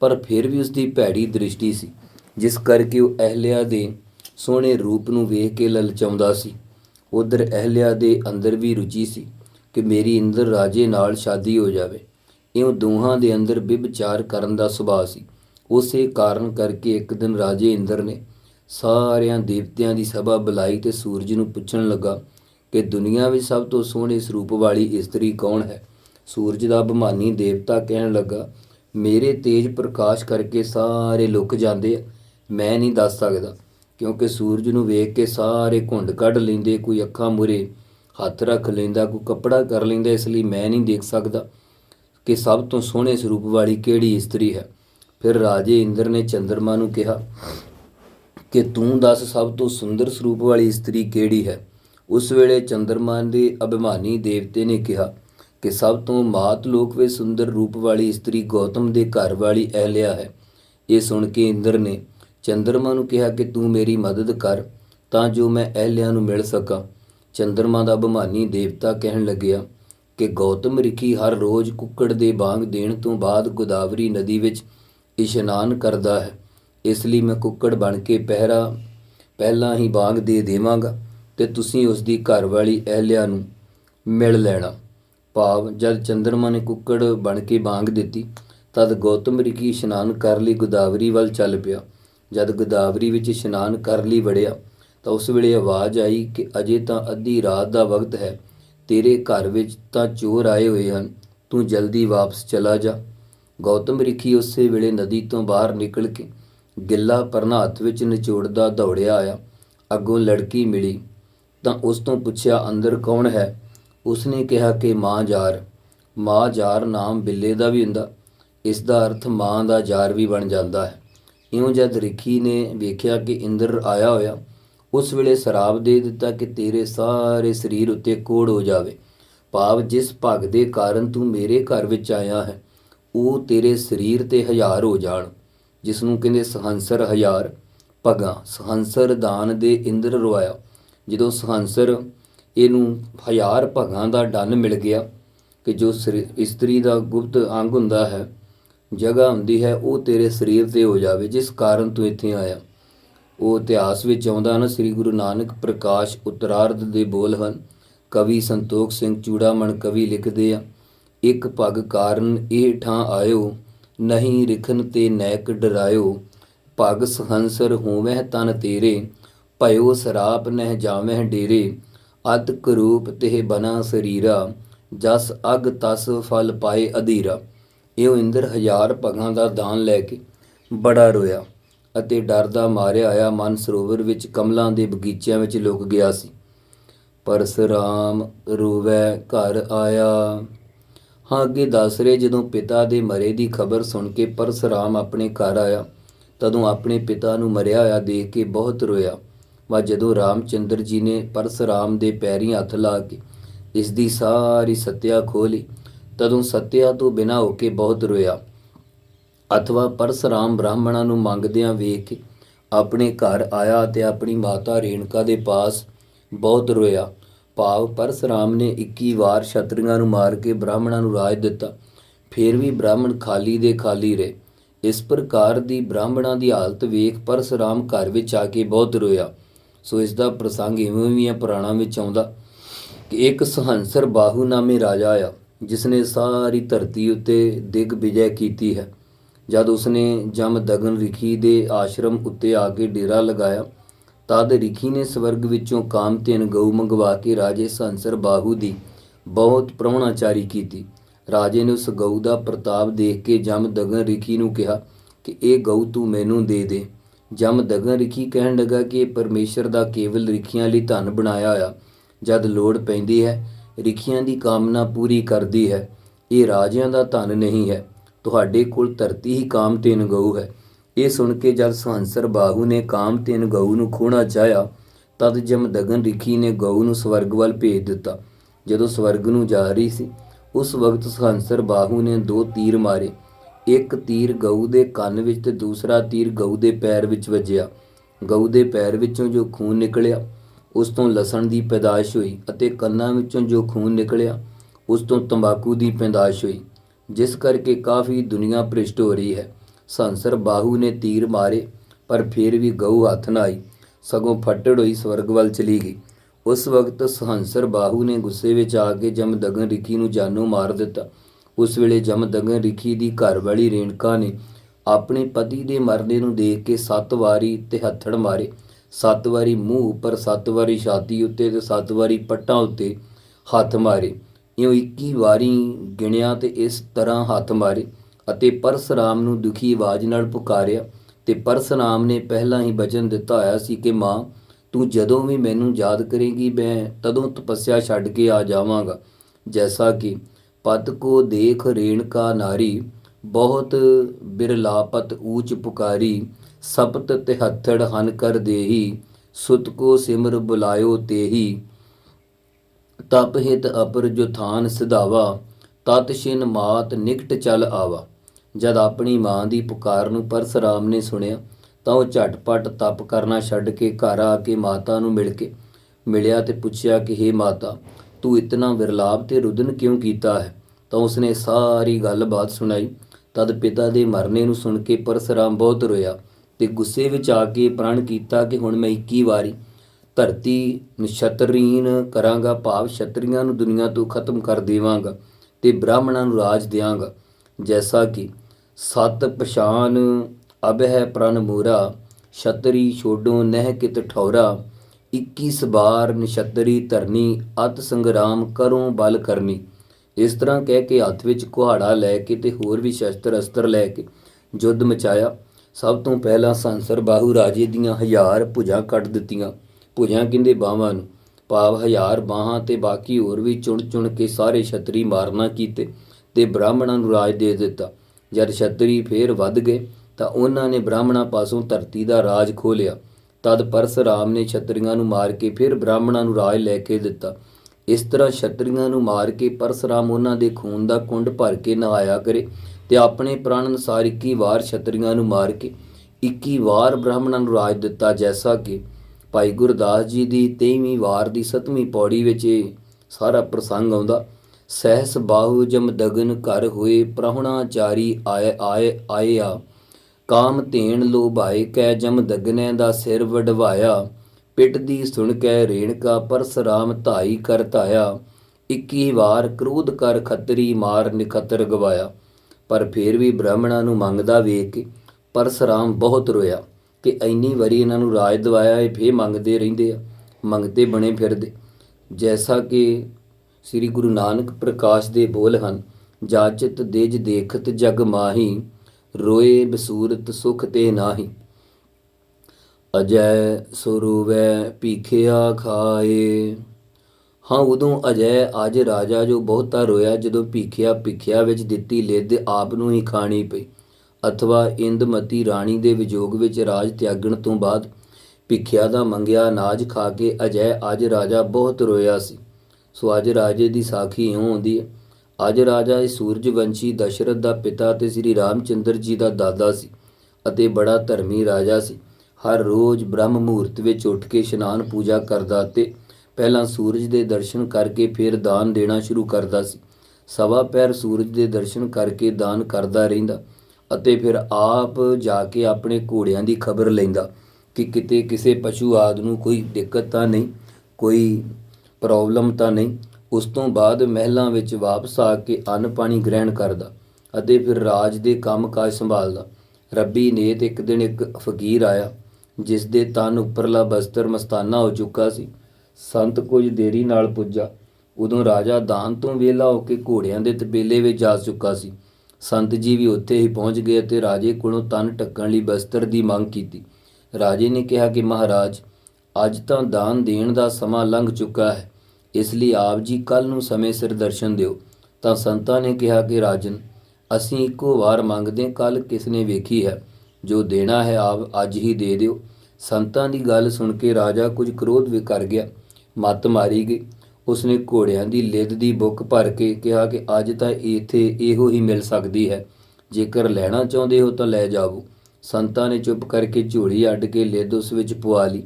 ਪਰ ਫਿਰ ਵੀ ਉਸ ਦੀ ਭੈੜੀ ਦ੍ਰਿਸ਼ਟੀ ਸੀ। ਜਿਸ ਕਰਕੇ ਉਹ ਅਹਿਲਿਆ ਦੇ ਸੋਹਣੇ ਰੂਪ ਨੂੰ ਵੇਖ ਕੇ ਲਲਚਾਉਂਦਾ ਸੀ। ਉਧਰ ਅਹਲਿਆ ਦੇ ਅੰਦਰ ਵੀ ਰੁਚੀ ਸੀ ਕਿ ਮੇਰੀ ਇੰਦਰ ਰਾਜੇ ਨਾਲ ਸ਼ਾਦੀ ਹੋ ਜਾਵੇ। ਇਉਂ ਦੋਹਾਂ ਦੇ ਅੰਦਰ ਵਿਭਚਾਰ ਕਰਨ ਦਾ ਸੁਭਾਅ ਸੀ। ਉਸੇ ਕਾਰਨ ਕਰਕੇ ਇੱਕ ਦਿਨ ਰਾਜੇ ਇੰਦਰ ਨੇ ਸਾਰਿਆਂ ਦੇਵਤਿਆਂ ਦੀ ਸਭਾ ਬੁਲਾਈ ਤੇ ਸੂਰਜ ਨੂੰ ਪੁੱਛਣ ਲੱਗਾ ਕਿ ਦੁਨੀਆ ਵਿੱਚ ਸਭ ਤੋਂ ਸੋਹਣੇ ਸਰੂਪ ਵਾਲੀ ਇਸਤਰੀ ਕੌਣ ਹੈ? ਸੂਰਜ ਦਾ ਅਭਿਮਾਨੀ ਦੇਵਤਾ ਕਹਿਣ ਲੱਗਾ, ਮੇਰੇ ਤੇਜ ਪ੍ਰਕਾਸ਼ ਕਰਕੇ ਸਾਰੇ ਲੁਕ ਜਾਂਦੇ ਆ। ਮੈਂ ਨਹੀਂ ਦੱਸ ਸਕਦਾ, ਕਿਉਂਕਿ ਸੂਰਜ ਨੂੰ ਵੇਖ ਕੇ ਸਾਰੇ ਘੁੰਡ ਕੱਢ ਲੈਂਦੇ, ਕੋਈ ਅੱਖਾਂ ਮੁਰੇ ਹੱਥ ਰੱਖ ਲੈਂਦਾ, ਕੋਈ ਕੱਪੜਾ ਕਰ ਲੈਂਦਾ, ਇਸ ਲਈ ਮੈਂ ਨਹੀਂ ਦੇਖ ਸਕਦਾ ਕਿ ਸਭ ਤੋਂ ਸੋਹਣੇ ਸਰੂਪ ਵਾਲੀ ਕਿਹੜੀ ਇਸਤਰੀ ਹੈ। ਫਿਰ ਰਾਜੇ ਇੰਦਰ ਨੇ ਚੰਦਰਮਾ ਨੂੰ ਕਿਹਾ ਕਿ ਤੂੰ ਦੱਸ ਸਭ ਤੋਂ ਸੁੰਦਰ ਸਰੂਪ ਵਾਲੀ ਇਸਤਰੀ ਕਿਹੜੀ ਹੈ? ਉਸ ਵੇਲੇ ਚੰਦਰਮਾ ਦੇ ਅਭਿਮਾਨੀ ਦੇਵਤੇ ਨੇ ਕਿਹਾ ਕਿ ਸਭ ਤੋਂ ਮਾਤ ਲੋਕ ਵਿੱਚ ਸੁੰਦਰ ਰੂਪ ਵਾਲੀ ਇਸਤਰੀ ਗੌਤਮ ਦੇ ਘਰ ਵਾਲੀ ਅਹਲਿਆ ਹੈ। ਇਹ ਸੁਣ ਕੇ ਇੰਦਰ ਨੇ ਚੰਦਰਮਾ ਨੂੰ ਕਿਹਾ ਕਿ ਤੂੰ ਮੇਰੀ ਮਦਦ ਕਰ ਤਾਂ ਜੋ ਮੈਂ ਅਹਲਿਆ ਨੂੰ ਮਿਲ ਸਕਾਂ। ਚੰਦਰਮਾ ਦਾ ਅਭਿਮਾਨੀ ਦੇਵਤਾ ਕਹਿਣ ਲੱਗਿਆ ਕਿ ਗੌਤਮ ਰਿਖੀ ਹਰ ਰੋਜ਼ ਕੁੱਕੜ ਦੇ ਬਾਗ ਦੇਣ ਤੋਂ ਬਾਅਦ ਗੋਦਾਵਰੀ ਨਦੀ ਵਿੱਚ ਇਸ਼ਨਾਨ ਕਰਦਾ ਹੈ। ਇਸ ਲਈ ਮੈਂ ਕੁੱਕੜ ਬਣ ਕੇ ਪਹਿਰਾ, ਪਹਿਲਾਂ ਹੀ ਬਾਗ ਦੇ ਦੇਵਾਂਗਾ ਤੇ ਤੁਸੀਂ ਉਸ ਦੀ ਘਰ ਵਾਲੀ ਅਹਲਿਆ ਨੂੰ ਮਿਲ ਲੈਣਾ। ਭਾਵ ਜਦ ਚੰਦਰਮਾ ਨੇ ਕੁੱਕੜ ਬਣ ਕੇ ਬਾਗ ਦਿੱਤੀ, ਤਦ ਗੌਤਮ ਰਿਖੀ ਇਸ਼ਨਾਨ ਕਰ ਲਈ ਗੋਦਾਵਰੀ ਵੱਲ ਚੱਲ ਪਿਆ। ਜਦ ਗੋਦਾਵਰੀ ਵਿੱਚ ਇਸ਼ਨਾਨ ਕਰ ਲਈ ਵੜਿਆ, ਤਾਂ ਉਸ ਵੇਲੇ ਆਵਾਜ਼ ਆਈ ਕਿ ਅਜੇ ਤਾਂ ਅੱਧੀ ਰਾਤ ਦਾ ਵਕਤ ਹੈ, ਤੇਰੇ ਘਰ ਵਿੱਚ ਤਾਂ ਚੋਰ ਆਏ ਹੋਏ ਹਨ, ਤੂੰ ਜਲਦੀ ਵਾਪਸ ਚਲਾ ਜਾ। ਗੌਤਮ ਰਿਖੀ ਉਸੇ ਵੇਲੇ ਨਦੀ ਤੋਂ ਬਾਹਰ ਨਿਕਲ ਕੇ ਗਿੱਲਾ ਪਰਨਾ ਹੱਥ ਵਿੱਚ ਨਿਚੋੜਦਾ ਦੌੜਿਆ ਆਇਆ, ਅੱਗੋਂ ਲੜਕੀ ਮਿਲੀ। ਤਾਂ ਉਸ ਤੋਂ ਪੁੱਛਿਆ, ਅੰਦਰ ਕੌਣ ਹੈ? ਉਸਨੇ ਕਿਹਾ ਕਿ ਮਾਂ ਜਾਰ। ਮਾਂ ਜਾਰ ਨਾਮ ਬਿੱਲੇ ਦਾ ਵੀ ਹੁੰਦਾ, ਇਸ ਦਾ ਅਰਥ ਮਾਂ ਦਾ ਜਾਰ ਵੀ ਬਣ ਜਾਂਦਾ ਹੈ। ਇਉਂ ਜਦ ਰਿਖੀ ਨੇ ਵੇਖਿਆ ਕਿ ਇੰਦਰ ਆਇਆ ਹੋਇਆ, ਉਸ ਵੇਲੇ ਸ਼ਰਾਬ ਦੇ ਦਿੱਤਾ ਕਿ ਤੇਰੇ ਸਾਰੇ ਸਰੀਰ ਉੱਤੇ ਕੋੜ ਹੋ ਜਾਵੇ। ਭਾਵ ਜਿਸ ਭਗ ਦੇ ਕਾਰਨ ਤੂੰ ਮੇਰੇ ਘਰ ਵਿੱਚ ਆਇਆ ਹੈ, ਉਹ ਤੇਰੇ ਸਰੀਰ ਤੇ ਹਜ਼ਾਰ ਹੋ ਜਾਣ। ਜਿਸ ਨੂੰ ਕਹਿੰਦੇ ਸਹੰਸਰ ਹਜ਼ਾਰ ਭਗਾਂ। ਸਹੰਸਰ ਦਾਨ ਦੇ ਇੰਦਰ ਰਵਾਇਆ। ਜਦੋਂ ਸਹੰਸਰ ਇਹਨੂੰ ਹਜ਼ਾਰ ਭਗਾਂ ਦਾ ਡੰਨ ਮਿਲ ਗਿਆ, ਕਿ ਜੋ ਸਰੀ- ਇਸਤਰੀ ਦਾ ਗੁਪਤ ਅੰਗ ਹੁੰਦਾ ਹੈ ਜਗ੍ਹਾ ਹੁੰਦੀ ਹੈ, ਉਹ ਤੇਰੇ ਸਰੀਰ ਤੇ ਹੋ ਜਾਵੇ, ਜਿਸ ਕਾਰਨ ਤੂੰ ਇੱਥੇ ਆਇਆ। ਉਹ ਇਤਿਹਾਸ ਵਿੱਚ ਆਉਂਦਾ ਨਾ ਸ੍ਰੀ ਗੁਰੂ ਨਾਨਕ ਪ੍ਰਕਾਸ਼ ਉਤਰਾਰਧ ਦੇ ਬੋਲ ਹਨ, ਕਵੀ ਸੰਤੋਖ ਸਿੰਘ ਚੂੜਾਮਣ ਕਵੀ ਲਿਖਦੇ ਆ, ਇੱਕ ਭਗ ਕਾਰਨ ਇਹ ਠਾਂ ਆਇਓ, ਨਹੀਂ ਰਿਖਨ ਤੇ ਨੈਕ ਡਰਾਇਓ ਭਗ ਸਹੰਸਰ ਹੋਵਹਿ ਤਨ ਤੇਰੇ, ਭਇਓ ਸਰਾਪ ਨਹਿ ਜਾਵਹਿ ਡੇਰੇ ਅਤ ਕਰੂਪ ਤੇ ਬਨਾ ਸਰੀਰਾ, ਜਸ ਅਗ ਤਸ ਫਲ ਪਾਏ ਅਧੀਰਾ। ਇਹੋ ਇੰਦਰ ਹਜ਼ਾਰ ਭਗਾਂ ਦਾ ਦਾਨ ਲੈ ਕੇ ਬੜਾ ਰੋਇਆ ਅਤੇ ਡਰ ਦਾ ਮਾਰਿਆ ਆਇਆ ਮਨ ਸਰੋਵਰ ਵਿੱਚ ਕਮਲਾਂ ਦੇ ਬਗੀਚਿਆਂ ਵਿੱਚ ਲੁਕ ਗਿਆ ਸੀ। ਪਰਸਰਾਮ ਰੋਵੈ ਘਰ ਆਇਆ। ਹਾਂ, ਅੱਗੇ ਦੱਸ ਰਹੇ, ਜਦੋਂ ਪਿਤਾ ਦੇ ਮਰੇ ਦੀ ਖਬਰ ਸੁਣ ਕੇ ਪਰਸਰਾਮ ਆਪਣੇ ਘਰ ਆਇਆ, ਤਦੋਂ ਆਪਣੇ ਪਿਤਾ ਨੂੰ ਮਰਿਆ ਹੋਇਆ ਦੇਖ ਕੇ ਬਹੁਤ ਰੋਇਆ। ਵਾ ਜਦੋਂ ਰਾਮਚੰਦਰ ਜੀ ਨੇ ਪਰਸਰਾਮ ਦੇ ਪੈਰੀਂ ਹੱਥ ਲਾ ਕੇ ਇਸ ਦੀ ਸਾਰੀ ਸੱਤਿਆ ਖੋਲੀ ਤਦੋਂ ਸੱਤਿਆ ਤੋਂ ਬਿਨਾਂ ਹੋ ਕੇ ਬਹੁਤ ਰੋਇਆ। ਅਥਵਾ ਪਰਸਰਾਮ ਬ੍ਰਾਹਮਣਾਂ ਨੂੰ ਮੰਗਦਿਆਂ ਵੇਖ ਕੇ ਆਪਣੇ ਘਰ ਆਇਆ ਤੇ ਆਪਣੀ ਮਾਤਾ ਰੇਣਕਾ ਦੇ ਪਾਸ ਬਹੁਤ ਰੋਇਆ। ਭਾਵ ਪਰਸਰਾਮ ਨੇ 21 ਵਾਰ ਛਤਰੀਆਂ ਨੂੰ ਮਾਰ ਕੇ ਬ੍ਰਾਹਮਣਾਂ ਨੂੰ ਰਾਜ ਦਿੱਤਾ। ਫਿਰ ਵੀ ਬ੍ਰਾਹਮਣ ਖਾਲੀ ਦੇ ਖਾਲੀ ਰਹੇ। ਇਸ ਪ੍ਰਕਾਰ ਦੀ ਬ੍ਰਾਹਮਣਾਂ ਦੀ ਹਾਲਤ ਵੇਖ ਪਰਸਰਾਮ ਘਰ ਵਿੱਚ ਆ ਕੇ ਬਹੁਤ ਰੋਇਆ। ਸੋ ਇਸ ਦਾ ਪ੍ਰਸੰਗ ਇਵੇਂ ਵੀ ਹੈ ਪੁਰਾਣਾ ਵਿੱਚ ਆਉਂਦਾ ਕਿ ਇੱਕ ਸਹੰਸਰ ਬਾਹੂ ਨਾਮੇ ਰਾਜਾ ਆ ਜਿਸ ਨੇ ਸਾਰੀ ਧਰਤੀ ਉੱਤੇ ਦਿਗ ਵਿਜੈ ਕੀਤੀ ਹੈ। ਜਦ ਉਸਨੇ ਜਮ ਦਗਨ ਰਿਖੀ ਦੇ ਆਸ਼ਰਮ ਉੱਤੇ ਆ ਕੇ ਡੇਰਾ ਲਗਾਇਆ, ਤਦ ਰਿਖੀ ਨੇ ਸਵਰਗ ਵਿੱਚੋਂ ਕਾਮਤੇਨ ਗਊ ਮੰਗਵਾ ਕੇ ਰਾਜੇ ਸੰਸਰ ਬਾਹੂ ਦੀ ਬਹੁਤ ਪ੍ਰਾਹੁਣਾਚਾਰੀ ਕੀਤੀ। ਰਾਜੇ ਨੇ ਉਸ ਗਊ ਦਾ ਪ੍ਰਤਾਪ ਦੇਖ ਕੇ ਜਮ ਦਗਨ ਰਿਖੀ ਨੂੰ ਕਿਹਾ ਕਿ, ਇਹ ਗਊ ਤੂੰ ਮੈਨੂੰ ਦੇ ਦੇ। ਜਮ ਦਗਨ ਰਿਖੀ ਕਹਿਣ ਲੱਗਾ ਕਿ ਇਹ ਪਰਮੇਸ਼ਰ ਦਾ ਕੇਵਲ ਰਿਖੀਆਂ ਲਈ ਧਨ ਬਣਾਇਆ ਹੋਇਆ ਜਦ ਲੋੜ ਪੈਂਦੀ ਹੈ ਰਿਖੀਆਂ ਦੀ ਕਾਮਨਾ ਪੂਰੀ ਕਰਦੀ ਹੈ। ਇਹ ਰਾਜਿਆਂ ਦਾ ਧਨ ਨਹੀਂ ਹੈ। ਤੁਹਾਡੇ ਕੋਲ ਧਰਤੀ ਹੀ ਕਾਮ ਤੇ ਗਊ ਹੈ। ਇਹ ਸੁਣ ਕੇ ਜਦ ਸਹੰਸਰ ਬਾਹੂ ਨੇ ਕਾਮ ਕਾਮਤੇਨ ਗਊ ਨੂੰ ਖੋਣਾ ਚਾਹਿਆ, ਤਦ ਜਮਦਗਨ ਰਿਖੀ ਨੇ ਗਊ ਨੂੰ ਸਵਰਗ ਵੱਲ ਭੇਜ ਦਿੱਤਾ। ਜਦੋਂ ਸਵਰਗ ਨੂੰ ਜਾ ਰਹੀ ਸੀ, ਉਸ ਵਕਤ ਸਹੰਸਰ ਬਾਹੂ ਨੇ ਦੋ ਤੀਰ ਮਾਰੇ। ਇੱਕ ਤੀਰ ਗਊ ਦੇ ਕੰਨ ਵਿੱਚ ਤੇ ਦੂਸਰਾ ਤੀਰ ਗਊ ਦੇ ਪੈਰ ਵਿੱਚ ਵੱਜਿਆ। ਗਊ ਦੇ ਪੈਰ ਵਿੱਚੋਂ ਜੋ ਖੂਨ ਨਿਕਲਿਆ ਉਸ ਤੋਂ ਲਸਣ ਦੀ ਪੈਦਾਇਸ਼ ਹੋਈ ਅਤੇ ਕੰਨਾਂ ਵਿੱਚੋਂ ਜੋ ਖੂਨ ਨਿਕਲਿਆ, ਉਸ ਤੋਂ ਤੰਬਾਕੂ ਦੀ ਪੈਦਾਇਸ਼ ਹੋਈ, ਜਿਸ ਕਰਕੇ ਕਾਫੀ ਦੁਨੀਆ ਭ੍ਰਿਸ਼ਟ ਹੋ ਰਹੀ ਹੈ। ਸੰਸਰ ਬਾਹੂ ਨੇ ਤੀਰ ਮਾਰੇ, ਪਰ ਫਿਰ ਵੀ ਗਊ ਹੱਥ ਨਾ ਆਈ, ਸਗੋਂ ਫੱਟੜ ਹੋਈ ਸਵਰਗ ਵੱਲ ਚਲੀ ਗਈ। ਉਸ ਵਕਤ ਸਹੰਸਰ ਬਾਹੂ ਨੇ ਗੁੱਸੇ ਵਿੱਚ ਆ ਕੇ ਜਮਦਗਨ ਰਿਖੀ ਨੂੰ ਜਾਨੋਂ ਮਾਰ ਦਿੱਤਾ। ਉਸ ਵੇਲੇ ਜਮਦਗਨ ਰਿਖੀ ਦੀ ਘਰ ਵਾਲੀ ਰੇਣਕਾ ਨੇ ਆਪਣੇ ਪਤੀ ਦੇ ਮਰਨੇ ਨੂੰ ਦੇਖ ਕੇ ਸੱਤ ਵਾਰੀ ਤੇ ਹੱਥੜ ਮਾਰੇ। ਸੱਤ ਵਾਰੀ ਮੂੰਹ ਉੱਪਰ, ਸੱਤ ਵਾਰੀ ਛਾਤੀ ਉੱਤੇ ਤੇ ਸੱਤ ਵਾਰੀ ਪੱਟਾਂ ਉੱਤੇ ਹੱਥ ਮਾਰੇ। ਇਉਂ 21 ਵਾਰੀ ਗਿਣਿਆ ਤੇ ਇਸ ਤਰ੍ਹਾਂ ਹੱਥ ਮਾਰੇ ਅਤੇ ਪਰਸਰਾਮ ਨੂੰ ਦੁਖੀ ਆਵਾਜ਼ ਨਾਲ ਪੁਕਾਰਿਆ ਤੇ ਪਰਸਰਾਮ ਨੇ ਪਹਿਲਾਂ ਹੀ ਵਚਨ ਦਿੱਤਾ ਹੋਇਆ ਸੀ ਕਿ, ਮਾਂ, ਤੂੰ ਜਦੋਂ ਵੀ ਮੈਨੂੰ ਯਾਦ ਕਰੇਗੀ, ਮੈਂ ਤਦੋਂ ਤਪੱਸਿਆ ਛੱਡ ਕੇ ਆ ਜਾਵਾਂਗਾ। ਜੈਸਾ ਕਿ ਪਤ ਕੋ ਦੇਖ ਰੇਣਕਾ ਨਾਰੀ, ਬਹੁਤ ਬਿਰਲਾਪਤ ਊਚ ਪੁਕਾਰੀ ਸਪਤ ਤੇ ਹੱਥੜ ਹਨ ਕਰ ਦੇਹੀ, ਸੁਤ ਕੋ ਸਿਮਰ ਬੁਲਾਇਓ ਤੇਹੀ। ਤਪ ਹਿਤ ਅਪਰ ਜੋ ਥਾਨ ਸਿਧਾਵਾ, ਤਤ ਛਿਨ ਮਾਤ ਨਿਕਟ ਚਲ ਆਵਾ। ਜਦ ਆਪਣੀ ਮਾਂ ਦੀ ਪੁਕਾਰ ਨੂੰ ਪਰਸਰਾਮ ਨੇ ਸੁਣਿਆ, ਤਾਂ ਉਹ ਝਟਪਟ ਤਪ ਕਰਨਾ ਛੱਡ ਕੇ ਘਰ ਆ ਕੇ ਮਾਤਾ ਨੂੰ ਮਿਲ ਕੇ ਮਿਲਿਆ ਤੇ ਪੁੱਛਿਆ ਕਿ हे ਮਾਤਾ, ਤੂੰ ਇਤਨਾ ਵਿਰਲਾਪ ਤੇ ਰੁਦਨ ਕਿਉਂ ਕੀਤਾ ਹੈ? ਤਾਂ ਉਸਨੇ ਸਾਰੀ ਗੱਲਬਾਤ ਸੁਣਾਈ। ਤਦ ਪਿਤਾ ਦੇ ਮਰਨੇ ਨੂੰ ਸੁਣ ਕੇ ਪਰਸਰਾਮ ਬਹੁਤ ਰੋਇਆ। ਤੇ ਗੁੱਸੇ ਵਿੱਚ ਆ ਕੇ ਪ੍ਰਣ ਕੀਤਾ ਕਿ ਹੁਣ ਮੈਂ 21 ਵਾਰੀ ਧਰਤੀ ਨਛਤਰੀਨ ਕਰਾਂਗਾ, ਭਾਵ ਛਤਰੀਆਂ ਨੂੰ ਦੁਨੀਆ ਤੋਂ ਖਤਮ ਕਰ ਦੇਵਾਂਗਾ ਤੇ ਬ੍ਰਾਹਮਣਾਂ ਨੂੰ ਰਾਜ ਦਿਆਂਗਾ। ਜੈਸਾ ਕਿ ਸਤ ਪਛਾਨ ਅਬ ਹੈ ਪ੍ਰਣ ਮੂਰਾ, ਛਤਰੀ ਛੋਡੋ ਨਹਿ ਕਿਤ ਠੌਰਾ 21 ਬਾਰ ਨਛਤਰੀ ਧਰਨੀ, ਅਤ ਸੰਗਰਾਮ ਕਰੋ ਬਲ ਕਰਨੀ। ਇਸ ਤਰ੍ਹਾਂ ਕਹਿ ਕੇ ਹੱਥ ਵਿੱਚ ਕੁਹਾੜਾ ਲੈ ਕੇ ਤੇ ਹੋਰ ਵੀ ਸ਼ਸਤਰ ਅਸਤਰ ਲੈ ਕੇ ਯੁੱਧ ਮਚਾਇਆ। ਸਭ ਤੋਂ ਪਹਿਲਾਂ ਸੰਸਰ ਬਾਹੂ ਰਾਜੇ ਦੀਆਂ ਹਜ਼ਾਰ ਭੁਜਾਂ ਕੱਟ ਦਿੱਤੀਆਂ। ਭੁਜਾਂ ਕਿੰਦੇ ਬਾਹਾਂ ਨੂੰ? ਭਾਵ ਹਜ਼ਾਰ ਬਾਹਾਂ ਤੇ ਬਾਕੀ ਹੋਰ ਵੀ ਚੁਣ ਚੁਣ ਕੇ ਸਾਰੇ ਛਤਰੀ ਮਾਰਨਾ ਕੀਤੇ ਤੇ ਬ੍ਰਾਹਮਣਾਂ ਨੂੰ ਰਾਜ ਦੇ ਦਿੱਤਾ। ਜਦ ਛਤਰੀ ਫੇਰ ਵੱਧ ਗਏ ਤਾਂ ਉਹਨਾਂ ਨੇ ਬ੍ਰਾਹਮਣਾਂ ਪਾਸੋਂ ਧਰਤੀ ਦਾ ਰਾਜ ਖੋਹ ਲਿਆ ਤਦ ਪਰਸਰਾਮ ਨੇ ਛਤਰੀਆਂ ਨੂੰ ਮਾਰ ਕੇ ਫਿਰ ਬ੍ਰਾਹਮਣਾਂ ਨੂੰ ਰਾਜ ਲੈ ਕੇ ਦਿੱਤਾ। ਇਸ ਤਰ੍ਹਾਂ ਛਤਰੀਆਂ ਨੂੰ ਮਾਰ ਕੇ ਪਰਸਰਾਮ ਉਹਨਾਂ ਦੇ ਖੂਨ ਦਾ ਕੁੰਡ ਭਰ ਕੇ ਨਹਾਇਆ ਕਰੇ। ਤੇ ਆਪਣੇ ਪ੍ਰਾਣ ਅਨੁਸਾਰ 21 ਵਾਰ ਛਤਰੀਆਂ ਨੂੰ ਮਾਰ ਕੇ 21 ਵਾਰ ਬ੍ਰਾਹਮਣਾਂ ਨੂੰ ਰਾਜ ਦਿੱਤਾ, ਜੈਸਾ ਕਿ ਭਾਈ ਗੁਰਦਾਸ ਜੀ ਦੀ 23ਵੀਂ ਵਾਰ ਦੀ 7ਵੀਂ ਪੌੜੀ ਵਿੱਚ ਇਹ ਸਾਰਾ ਪ੍ਰਸੰਗ ਆਉਂਦਾ। ਸਹਿਸ ਬਾਹੂ ਜਮ ਦਗਨ ਘਰ ਹੋਏ, ਪ੍ਰਾਹੁਣਾਚਾਰੀ ਆਏ ਆਏ ਆਏ ਆ ਕਾਮ ਧੇਣ ਲੋਭਾਏ, ਕੈ ਜਮ ਦਗਨੈ ਦਾ ਸਿਰ ਵਡਵਾਇਆ। ਪਿੱਟ ਦੀ ਸੁਣ ਕੇ ਰੇਣਕਾ ਪਰਸਰਾਮ ਧਾਈ ਕਰ ਧਾਇਆ। 21 ਵਾਰ ਕ੍ਰੋਧ ਕਰ ਖੱਤਰੀ ਮਾਰ ਨਿਖਤਰ ਗਵਾਇਆ। ਪਰ ਫਿਰ ਵੀ ਬ੍ਰਾਹਮਣਾਂ ਨੂੰ ਮੰਗਦਾ ਵੇਖ ਕੇ ਪਰਸਰਾਮ ਬਹੁਤ ਰੋਇਆ ਕਿ ਐਨੀ ਵਾਰੀ ਇਹਨਾਂ ਨੂੰ ਰਾਜ ਦਵਾਇਆ ਇਹ ਫੇ ਮੰਗਦੇ ਰਹਿੰਦੇ ਆ ਮੰਗਤੇ ਬਣੇ ਫਿਰਦੇ। ਜੈਸਾ ਕਿ ਸ੍ਰੀ ਗੁਰੂ ਨਾਨਕ ਪ੍ਰਕਾਸ਼ ਦੇ ਬੋਲ ਹਨ, ਜਾਚਿਤ ਦੇਜ ਦੇਖਤ ਜਗ ਮਾਹੀ, ਰੋਏ ਬਸੂਰਤ ਸੁਖ ਤੇ ਨਾਹੀ। ਅਜੈ ਸੁਰੂਵੈ ਭੀਖਿਆ ਖਾਏ। ਹਾਂ, ਉਦੋਂ ਅਜੈ ਅੱਜ ਰਾਜਾ ਜੋ ਬਹੁਤਾ ਰੋਇਆ, ਜਦੋਂ ਭੀਖਿਆ ਭਿਖਿਆ ਵਿੱਚ ਦਿੱਤੀ ਲਿੱਦ ਆਪ ਨੂੰ ਹੀ ਖਾਣੀ ਪਈ। ਅਥਵਾ ਇੰਦਮਤੀ ਰਾਣੀ ਦੇ ਵਿਜੋਗ ਵਿੱਚ ਰਾਜ ਤਿਆਗਣ ਤੋਂ ਬਾਅਦ ਭਿੱਖਿਆ ਦਾ ਮੰਗਿਆ ਅਨਾਜ ਖਾ ਕੇ ਅਜੈ ਅੱਜ ਰਾਜਾ ਬਹੁਤ ਰੋਇਆ ਸੀ। ਸੋ ਅੱਜ ਰਾਜੇ ਦੀ ਸਾਖੀ ਇਉਂ ਆਉਂਦੀ ਹੈ, ਅੱਜ ਰਾਜਾ ਇਹ ਸੂਰਜਵੰਸ਼ੀ ਦਸ਼ਰਥ ਦਾ ਪਿਤਾ ਤੇ ਸ੍ਰੀ ਰਾਮਚੰਦਰ ਜੀ ਦਾ ਦਾਦਾ ਸੀ ਅਤੇ ਬੜਾ ਧਰਮੀ ਰਾਜਾ ਸੀ। ਹਰ ਰੋਜ਼ ਬ੍ਰਹਮ ਮੁਹੂਰਤ ਵਿੱਚ ਉੱਠ ਕੇ ਇਸ਼ਨਾਨ ਪੂਜਾ ਕਰਦਾ ਤੇ ਪਹਿਲਾਂ ਸੂਰਜ ਦੇ ਦਰਸ਼ਨ ਕਰਕੇ ਫਿਰ ਦਾਨ ਦੇਣਾ ਸ਼ੁਰੂ ਕਰਦਾ ਸੀ। ਸਵਾ ਪੈਰ ਸੂਰਜ ਦੇ ਦਰਸ਼ਨ ਕਰਕੇ ਦਾਨ ਕਰਦਾ ਰਹਿੰਦਾ ਅਤੇ ਫਿਰ ਆਪ ਜਾ ਕੇ ਆਪਣੇ ਘੋੜਿਆਂ ਦੀ ਖਬਰ ਲੈਂਦਾ ਕਿ ਕਿਤੇ ਕਿਸੇ ਪਸ਼ੂ ਆਦ ਨੂੰ ਕੋਈ ਦਿੱਕਤ ਤਾਂ ਨਹੀਂ, ਕੋਈ ਪ੍ਰੋਬਲਮ ਤਾਂ ਨਹੀਂ। ਉਸ ਤੋਂ ਬਾਅਦ ਮਹਿਲਾਂ ਵਿੱਚ ਵਾਪਸ ਆ ਕੇ ਅੰਨ ਪਾਣੀ ਗ੍ਰਹਿਣ ਕਰਦਾ ਅਤੇ ਫਿਰ ਰਾਜ ਦੇ ਕੰਮਕਾਜ ਸੰਭਾਲਦਾ। ਰੱਬੀ ਨੇ ਨੇਤ ਇੱਕ ਦਿਨ ਇੱਕ ਫਕੀਰ ਆਇਆ ਜਿਸ ਦੇ ਤਨ ਉੱਪਰਲਾ ਬਸਤਰ ਮਸਤਾਨਾ ਹੋ ਚੁੱਕਾ ਸੀ। ਸੰਤ ਕੁਝ ਦੇਰੀ ਨਾਲ ਪੁੱਜਾ। ਉਦੋਂ ਰਾਜਾ ਦਾਨ ਤੋਂ ਵਿਹਲਾ ਹੋ ਕੇ ਘੋੜਿਆਂ ਦੇ ਤਬੇਲੇ ਵਿੱਚ ਜਾ ਚੁੱਕਾ ਸੀ। ਸੰਤ ਜੀ ਵੀ ਉੱਥੇ ਹੀ ਪਹੁੰਚ ਗਏ ਅਤੇ ਰਾਜੇ ਕੋਲੋਂ ਤਨ ਢੱਕਣ ਲਈ ਬਸਤਰ ਦੀ ਮੰਗ ਕੀਤੀ। ਰਾਜੇ ਨੇ ਕਿਹਾ ਕਿ ਮਹਾਰਾਜ, ਅੱਜ ਤਾਂ ਦਾਨ ਦੇਣ ਦਾ ਸਮਾਂ ਲੰਘ ਚੁੱਕਾ ਹੈ। ਇਸ ਲਈ ਆਪ ਜੀ ਕੱਲ ਨੂੰ ਸਮੇਂ ਸਿਰ ਦਰਸ਼ਨ ਦਿਓ। ਤਾਂ ਸੰਤਾਂ ਨੇ ਕਿਹਾ ਕਿ ਰਾਜਨ, ਅਸੀਂ ਇੱਕੋ ਵਾਰ ਮੰਗਦੇ ਕੱਲ ਕਿਸ ਨੇ ਵੇਖੀ ਹੈ? ਜੋ ਦੇਣਾ ਹੈ ਆਪ ਅੱਜ ਹੀ ਦੇ ਦਿਓ। ਸੰਤਾਂ ਦੀ ਗੱਲ ਸੁਣ ਕੇ ਰਾਜਾ ਕੁਝ ਕ੍ਰੋਧ ਵੀ ਕਰ ਗਿਆ। ਮੱਤ ਮਾਰੀ ਗਈ। ਉਸਨੇ ਘੋੜਿਆਂ ਦੀ ਲਿੱਦ ਦੀ ਬੁੱਕ ਭਰ ਕੇ ਕਿਹਾ ਕਿ ਅੱਜ ਤਾਂ ਇੱਥੇ ਇਹੋ ਹੀ ਮਿਲ ਸਕਦੀ ਹੈ। ਜੇਕਰ ਲੈਣਾ ਚਾਹੁੰਦੇ ਹੋ ਤਾਂ ਲੈ ਜਾਵੋ। ਸੰਤਾਂ ਨੇ ਚੁੱਪ ਕਰਕੇ ਝੋਲੀ ਅੱਡ ਕੇ ਲਿੱਦ ਉਸ ਵਿੱਚ ਪਵਾ ਲਈ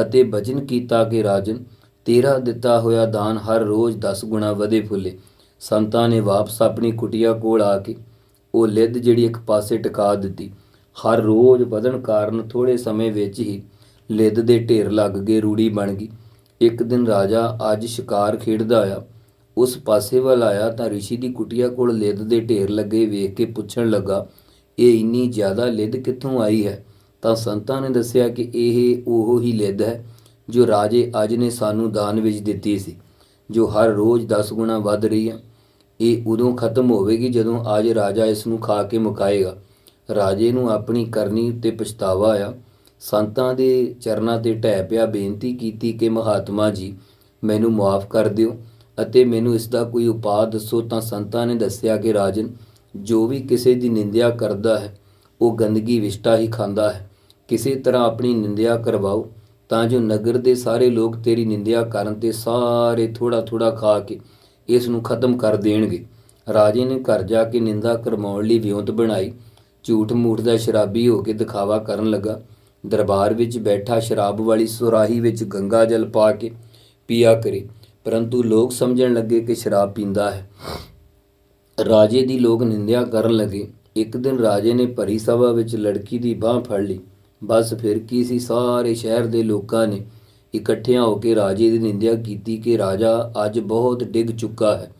ਅਤੇ ਵਚਨ ਕੀਤਾ ਕਿ, ਰਾਜਨ, ਤੇਰਾ ਦਿੱਤਾ ਹੋਇਆ ਦਾਨ ਹਰ ਰੋਜ਼ 10 ਗੁਣਾ ਵਧੇ ਫੁੱਲੇ। ਸੰਤਾਂ ਨੇ ਵਾਪਸ ਆਪਣੀ ਕੁਟਿਆ ਕੋਲ ਆ ਕੇ ਉਹ ਲਿੱਦ ਜਿਹੜੀ ਇੱਕ ਪਾਸੇ ਟਿਕਾ ਦਿੱਤੀ। ਹਰ ਰੋਜ਼ ਵਧਣ ਕਾਰਨ ਥੋੜੇ ਸਮੇਂ ਵਿੱਚ ਹੀ ਲਿੱਦ ਦੇ ਢੇਰ ਲੱਗ ਗਏ ਰੂੜੀ ਬਣ ਗਈ। ਇੱਕ ਦਿਨ ਰਾਜਾ ਅੱਜ ਸ਼ਿਕਾਰ ਖੇਡਦਾ ਆਇਆ। ਉਸ ਪਾਸੇ ਵੱਲ ਆਇਆ ਤਾਂ ਰਿਸ਼ੀ ਦੀ ਕੁਟਿਆ ਕੋਲ ਲਿੱਦ ਦੇ ਢੇਰ ਲੱਗੇ ਵੇਖ ਕੇ ਪੁੱਛਣ ਲੱਗਾ, ਇਹ ਇੰਨੀ ਜ਼ਿਆਦਾ ਲਿੱਦ ਕਿੱਥੋਂ ਆਈ ਹੈ? ਤਾਂ ਸੰਤਾਂ ਨੇ ਦੱਸਿਆ ਕਿ ਇਹ ਉਹ ਹੀ ਲਿੱਦ ਹੈ, ਜੋ ਰਾਜੇ ਅੱਜ ਨੇ ਸਾਨੂੰ ਦਾਨ ਵਿੱਚ ਦਿੱਤੀ ਸੀ, ਜੋ ਹਰ ਰੋਜ਼ 10 ਗੁਣਾ ਵੱਧ ਰਹੀ ਹੈ। ਇਹ ਉਦੋਂ ਖਤਮ ਹੋਵੇਗੀ ਜਦੋਂ ਅੱਜ ਰਾਜਾ ਇਸ ਨੂੰ ਖਾ ਕੇ ਮੁਕਾਏਗਾ। ਰਾਜੇ ਨੂੰ ਆਪਣੀ ਕਰਨੀ ਉੱਤੇ ਪਛਤਾਵਾ ਆਇਆ। ਸੰਤਾਂ ਦੇ ਚਰਨਾਂ ਤੇ ਢਹਿ ਪਿਆ ਬੇਨਤੀ ਕੀਤੀ ਕਿ ਮਹਾਤਮਾ ਜੀ, ਮੈਨੂੰ ਮਾਫ ਕਰ ਦਿਓ ਅਤੇ ਮੈਨੂੰ ਇਸ ਦਾ ਕੋਈ ਉਪਾਅ ਦੱਸੋ ਤਾਂ ਸੰਤਾਂ ਨੇ ਦੱਸਿਆ ਕਿ ਰਾਜਨ, ਜੋ ਵੀ ਕਿਸੇ ਦੀ ਨਿੰਦਿਆ ਕਰਦਾ ਹੈ, ਉਹ ਗੰਦਗੀ ਵਿਸ਼ਟਾ ਹੀ ਖਾਂਦਾ ਹੈ। ਕਿਸੇ ਤਰ੍ਹਾਂ ਆਪਣੀ ਨਿੰਦਿਆ ਕਰਵਾਓ, ਤਾਂ ਜੋ ਨਗਰ ਦੇ ਸਾਰੇ ਲੋਕ ਤੇਰੀ ਨਿੰਦਿਆ ਕਰਨ ਤੇ ਸਾਰੇ ਥੋੜਾ ਥੋੜਾ ਖਾ ਕੇ ਇਸ ਨੂੰ ਖਤਮ ਕਰ ਦੇਣਗੇ। ਰਾਜੇ ਨੇ ਘਰ ਜਾ ਕੇ ਨਿੰਦਾ ਕਰਵਾਉਣ ਲਈ ਵਿਉਂਤ ਬਣਾਈ ਝੂਠ ਮੂਠ ਦਾ ਸ਼ਰਾਬੀ ਹੋ ਕੇ ਦਿਖਾਵਾ ਕਰਨ ਲੱਗਾ। ਦਰਬਾਰ ਵਿੱਚ ਬੈਠਾ ਸ਼ਰਾਬ ਵਾਲੀ ਸੁਰਾਹੀ ਵਿੱਚ ਗੰਗਾ ਜਲ ਪਾ ਕੇ ਪੀਆ ਕਰੇ। ਪਰੰਤੂ ਲੋਕ ਸਮਝਣ ਲੱਗੇ ਕਿ ਸ਼ਰਾਬ ਪੀਂਦਾ ਹੈ। ਰਾਜੇ ਦੀ ਲੋਕ ਨਿੰਦਿਆ ਕਰਨ ਲੱਗੇ। ਇੱਕ ਦਿਨ ਰਾਜੇ ਨੇ ਭਰੀ ਸਭਾ ਵਿੱਚ ਲੜਕੀ ਦੀ ਬਾਹ ਫੜ ਲਈ। ਬਸ ਫਿਰ ਕੀ ਸੀ, ਸਾਰੇ ਸ਼ਹਿਰ ਦੇ ਲੋਕਾਂ ਨੇ ਇਕੱਠਿਆਂ ਹੋ ਕੇ ਰਾਜੇ ਦੀ ਨਿੰਦਿਆ ਕੀਤੀ ਕਿ ਰਾਜਾ ਅੱਜ ਬਹੁਤ ਡਿੱਗ ਚੁੱਕਾ ਹੈ।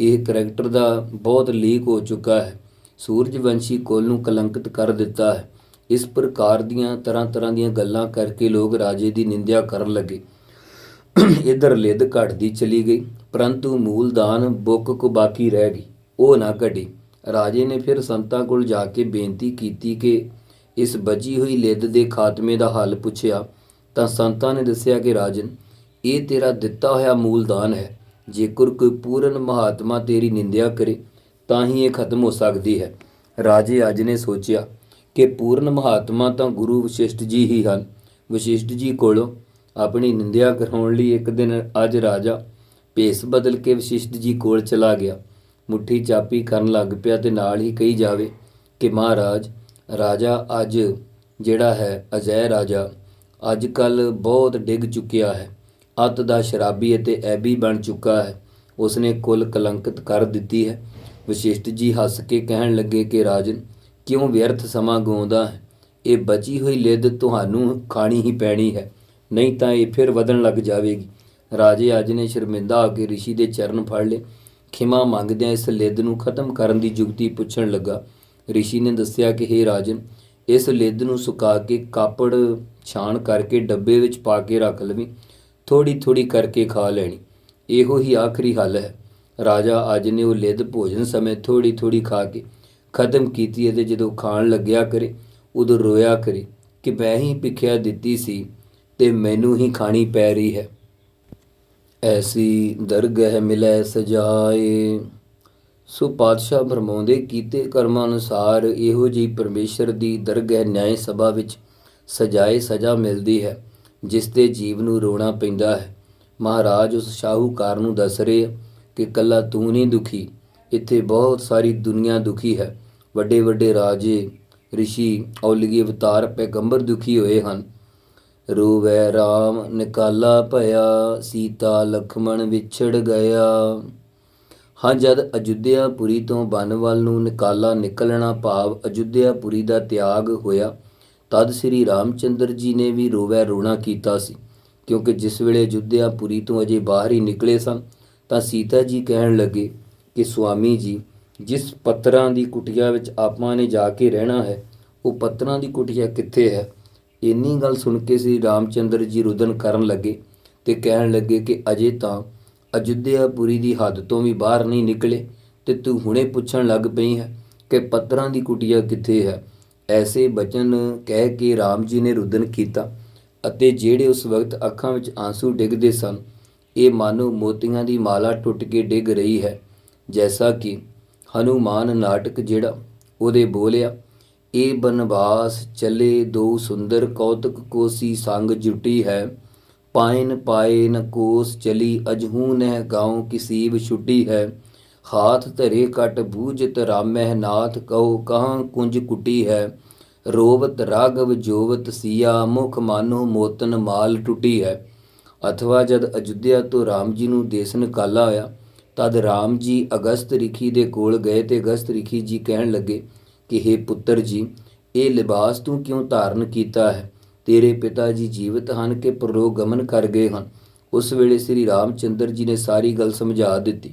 ਇਹ ਕਰੈਕਟਰ ਦਾ ਬਹੁਤ ਲੀਕ ਹੋ ਚੁੱਕਾ ਹੈ। ਸੂਰਜਵੰਸ਼ੀ ਕੋਲ ਨੂੰ ਕਲੰਕਿਤ ਕਰ ਦਿੱਤਾ ਹੈ। ਇਸ ਪ੍ਰਕਾਰ ਦੀਆਂ ਤਰ੍ਹਾਂ ਤਰ੍ਹਾਂ ਦੀਆਂ ਗੱਲਾਂ ਕਰਕੇ ਲੋਕ ਰਾਜੇ ਦੀ ਨਿੰਦਿਆ ਕਰਨ ਲੱਗੇ। ਇਧਰ ਲਿੱਦ ਘਟਦੀ ਚਲੀ ਗਈ, ਪਰੰਤੂ ਮੂਲਦਾਨ ਬੁੱਕ ਕੋ ਬਾਕੀ ਰਹਿ ਗਈ। ਉਹ ਨਾ ਘਟੀ। ਰਾਜੇ ਨੇ ਫਿਰ ਸੰਤਾਂ ਕੋਲ ਜਾ ਕੇ ਬੇਨਤੀ ਕੀਤੀ ਕਿ ਇਸ ਬਚੀ ਹੋਈ ਲਿੱਦ ਦੇ ਖਾਤਮੇ ਦਾ ਹੱਲ ਪੁੱਛਿਆ। ਤਾਂ ਸੰਤਾਂ ਨੇ ਦੱਸਿਆ ਕਿ ਰਾਜਨ, ਇਹ ਤੇਰਾ ਦਿੱਤਾ ਹੋਇਆ ਮੂਲਦਾਨ ਹੈ। ਜੇਕਰ ਕੋਈ ਪੂਰਨ ਮਹਾਤਮਾ ਤੇਰੀ ਨਿੰਦਿਆ ਕਰੇ, ਤਾਂ ਹੀ ਇਹ ਖਤਮ ਹੋ ਸਕਦੀ ਹੈ। ਰਾਜੇ ਅੱਜ ਨੇ ਸੋਚਿਆ ਕਿ ਪੂਰਨ ਮਹਾਤਮਾ ਤਾਂ ਗੁਰੂ ਵਸ਼ਿਸ਼ਟ ਜੀ ਹੀ ਹਨ। ਵਸ਼ਿਸ਼ਟ ਜੀ ਕੋਲੋਂ ਆਪਣੀ ਨਿੰਦਿਆ ਕਰਾਉਣ ਲਈ ਇੱਕ ਦਿਨ ਅੱਜ ਰਾਜਾ ਭੇਸ ਬਦਲ ਕੇ ਵਸ਼ਿਸ਼ਟ ਜੀ ਕੋਲ ਚਲਾ ਗਿਆ। ਮੁੱਠੀ ਚਾਪੀ ਕਰਨ ਲੱਗ ਪਿਆ ਤੇ ਨਾਲ ਹੀ ਕਹੀ ਜਾਵੇ ਕਿ ਮਹਾਰਾਜ, ਰਾਜਾ ਅੱਜ ਜਿਹੜਾ ਹੈ ਅਜੈ ਰਾਜਾ ਅੱਜ ਕੱਲ ਬਹੁਤ ਡਿੱਗ ਚੁੱਕਿਆ ਹੈ। ਅਤ ਦਾ ਸ਼ਰਾਬੀ ਅਤੇ ਐਬੀ ਬਣ ਚੁੱਕਾ ਹੈ। ਉਸਨੇ ਕੁੱਲ ਕਲੰਕਿਤ ਕਰ ਦਿੱਤੀ ਹੈ। ਵਸ਼ਿਸ਼ਟ ਜੀ ਹੱਸ ਕੇ ਕਹਿਣ ਲੱਗੇ ਕਿ ਰਾਜਨ ਕਿਉਂ ਵਿਅਰਥ ਸਮਾਂ ਗਵਾਉਂਦਾ ਹੈ? ਇਹ ਬਚੀ ਹੋਈ ਲਿੱਦ ਤੁਹਾਨੂੰ ਖਾਣੀ ਹੀ ਪੈਣੀ ਹੈ, ਨਹੀਂ ਤਾਂ ਇਹ ਫਿਰ ਵਧਣ ਲੱਗ ਜਾਵੇਗੀ। ਰਾਜੇ ਅੱਜ ਨੇ ਸ਼ਰਮਿੰਦਾ ਆ ਕੇ ਰਿਸ਼ੀ ਦੇ ਚਰਨ ਫੜ ਲਏ। ਖਿਮਾ ਮੰਗਦਿਆਂ ਇਸ ਲਿੱਦ ਨੂੰ ਖਤਮ ਕਰਨ ਦੀ ਜੁਗਤੀ ਪੁੱਛਣ ਲੱਗਾ। ਰਿਸ਼ੀ ਨੇ ਦੱਸਿਆ ਕਿ हे ਰਾਜਨ, ਇਸ ਲਿੱਦ ਨੂੰ ਸੁਕਾ ਕੇ ਕਾਪੜ ਛਾਣ ਕਰਕੇ ਡੱਬੇ ਵਿੱਚ ਪਾ ਕੇ ਰੱਖ ਲਵੀਂ। ਥੋੜੀ ਥੋੜੀ ਕਰਕੇ ਖਾ ਲੈਣੀ। ਇਹੋ ਹੀ ਆਖਰੀ ਹੱਲ ਹੈ। ਰਾਜਾ ਅੱਜ ਨੇ ਉਹ ਲਿੱਦ ਭੋਜਨ ਸਮੇਂ ਥੋੜੀ ਥੋੜੀ ਖਾ ਕੇ ਖਤਮ ਕੀਤੀ ਅਤੇ ਜਦੋਂ ਖਾਣ ਲੱਗਿਆ ਕਰੇ, ਉਦੋਂ ਰੋਇਆ ਕਰੇ ਕਿ ਮੈਂ ਹੀ ਭਿੱਖਿਆ ਦਿੱਤੀ ਸੀ ਤੇ ਮੈਨੂੰ ਹੀ ਖਾਣੀ ਪੈ ਰਹੀ ਹੈ। ਐਸੀ ਦਰਗਹਿ ਮਿਲੈ ਸਜਾਏ। ਸੋ ਪਾਤਸ਼ਾਹ ਫਰਮਾਉਂਦੇ, ਕੀਤੇ ਕਰਮਾਂ ਅਨੁਸਾਰ ਇਹੋ ਜਿਹੀ ਪਰਮੇਸ਼ਰ ਦੀ ਦਰਗਹਿ ਨਿਆਂ ਸਭਾ ਵਿੱਚ ਸਜਾਏ ਸਜ਼ਾ ਮਿਲਦੀ ਹੈ, ਜਿਸ ਤੇ ਜੀਵ ਨੂੰ ਰੋਣਾ ਪੈਂਦਾ ਹੈ। ਮਹਾਰਾਜ ਉਸ ਸ਼ਾਹੂਕਾਰ ਨੂੰ ਦੱਸ ਰਹੇ ਆ ਕਿ ਕੱਲਾ ਤੂੰ ਨਹੀਂ ਦੁਖੀ, ਇੱਥੇ ਬਹੁਤ ਸਾਰੀ ਦੁਨੀਆ ਦੁਖੀ ਹੈ। ਵੱਡੇ ਵੱਡੇ ਰਾਜੇ, ਰਿਸ਼ੀ ਔਲਗੀ ਅਵਤਾਰ ਪੈਗੰਬਰ ਦੁਖੀ ਹੋਏ ਹਨ। ਰੂਵੈ RAM ਨਿਕਾਲਾ ਭਇਆ, ਸੀਤਾ ਲਖਮਣ ਵਿਛੜ ਗਿਆ। ਹਾਂ, ਜਦ ਅਯੁੱਧਿਆਪੁਰੀ ਤੋਂ ਬਨ ਵੱਲ ਨੂੰ ਨਿਕਾਲਾ ਨਿਕਲਣਾ ਭਾਵ ਅਯੁੱਧਿਆਪੁਰੀ ਦਾ ਤਿਆਗ ਹੋਇਆ, ਤਦ ਸ੍ਰੀ ਰਾਮਚੰਦਰ ਜੀ ਨੇ ਵੀ ਰੋਵੈ ਰੋਣਾ ਕੀਤਾ ਸੀ। ਕਿਉਂਕਿ ਜਿਸ ਵੇਲੇ ਅਯੁੱਧਿਆਪੁਰੀ ਤੋਂ ਅਜੇ ਬਾਹਰ ਹੀ ਨਿਕਲੇ ਸਨ, ਤਾਂ ਸੀਤਾ ਜੀ ਕਹਿਣ ਲੱਗੇ ਕਿ, ਸੁਆਮੀ ਜੀ ਜਿਸ ਪੱਤਰਾਂ ਦੀ ਕੁਟੀਆ ਵਿੱਚ ਆਪਾਂ ਨੇ ਜਾ ਕੇ ਰਹਿਣਾ ਹੈ, ਉਹ ਪੱਤਰਾਂ ਦੀ ਕੁਟੀਆ ਕਿੱਥੇ ਹੈ? ਇੰਨੀ ਗੱਲ ਸੁਣ ਕੇ ਸ੍ਰੀ ਰਾਮਚੰਦਰ ਜੀ ਰੁਦਨ ਕਰਨ ਲੱਗੇ ਤੇ ਕਹਿਣ ਲੱਗੇ ਕਿ ਅਜੇ ਤਾਂ ਅਯੁੱਧਿਆਪੁਰੀ ਦੀ ਹੱਦ ਤੋਂ ਵੀ ਬਾਹਰ ਨਹੀਂ ਨਿਕਲੇ ਤੇ ਤੂੰ ਹੁਣੇ ਪੁੱਛਣ ਲੱਗ ਪਈ ਹੈ ਕਿ ਪੱਤਰਾਂ ਦੀ ਕੁਟੀਆ ਕਿੱਥੇ ਹੈ? ਐਸੇ ਬਚਨ ਕਹਿ ਕੇ ਰਾਮ ਜੀ ਨੇ ਰੁਦਨ ਕੀਤਾ ਅਤੇ ਜਿਹੜੇ ਉਸ ਵਕਤ ਅੱਖਾਂ ਵਿੱਚ ਆਂਸੂ ਡਿੱਗਦੇ ਸਨ, ਇਹ ਮਾਨੋ ਮੋਤੀਆਂ ਦੀ ਮਾਲਾ ਟੁੱਟ ਕੇ ਡਿੱਗ ਰਹੀ ਹੈ, ਜੈਸਾ ਕਿ ਹਨੂਮਾਨ ਨਾਟਕ ਜਿਹੜਾ ਉਹਦੇ ਬੋਲਿਆ, ਇਹ ਬਨਵਾਸ ਚਲੇ ਦੋ ਸੁੰਦਰ ਕੌਤਕ ਕੋਸੀ ਸੰਗ ਜੁਟੀ ਹੈ, ਪਾਇਨ ਪਾਏ ਨ ਕੋਸ ਚਲੀ ਅਜਹੂ ਨਹਿ ਗਾਉ ਕਿਸੀਬ ਛੁਟੀ ਹੈ, ਹਾਥ ਧਰੇ ਕਟ ਬੂਝਤ ਰਾਮਹਿ ਨਾਥ ਕਹੋ ਕਹਾਂ ਕੁੰਜ ਕੁਟੀ ਹੈ, ਰੋਵਤ ਰਾਗਵ ਜੋਵਤ ਸੀਆ ਮੁਖ ਮਾਨੋ ਮੋਤਨ ਮਾਲ ਟੁੱਟੀ ਹੈ। ਅਥਵਾ ਜਦ ਅਯੁੱਧਿਆ ਤੋਂ ਰਾਮ ਜੀ ਨੂੰ ਦੇਸਨ ਕਾਲਾ ਹੋਇਆ ਤਦ ਰਾਮ ਜੀ ਅਗਸਤ ਰਿਖੀ ਦੇ ਕੋਲ ਗਏ ਤੇ ਅਗਸਤ ਰਿਖੀ ਜੀ ਕਹਿਣ ਲੱਗੇ ਕਿ हे ਪੁੱਤਰ ਜੀ, ਇਹ ਲਿਬਾਸ ਤੂੰ ਕਿਉਂ ਧਾਰਨ ਕੀਤਾ ਹੈ? ਤੇਰੇ ਪਿਤਾ ਜੀ ਜੀਵਤ ਹਨ ਕਿ ਪਰਲੋਕ ਗਮਨ ਕਰ ਗਏ ਹਨ। ਉਸ ਵੇਲੇ ਸ੍ਰੀ ਰਾਮਚੰਦਰ ਜੀ ਨੇ ਸਾਰੀ ਗੱਲ ਸਮਝਾ ਦਿੱਤੀ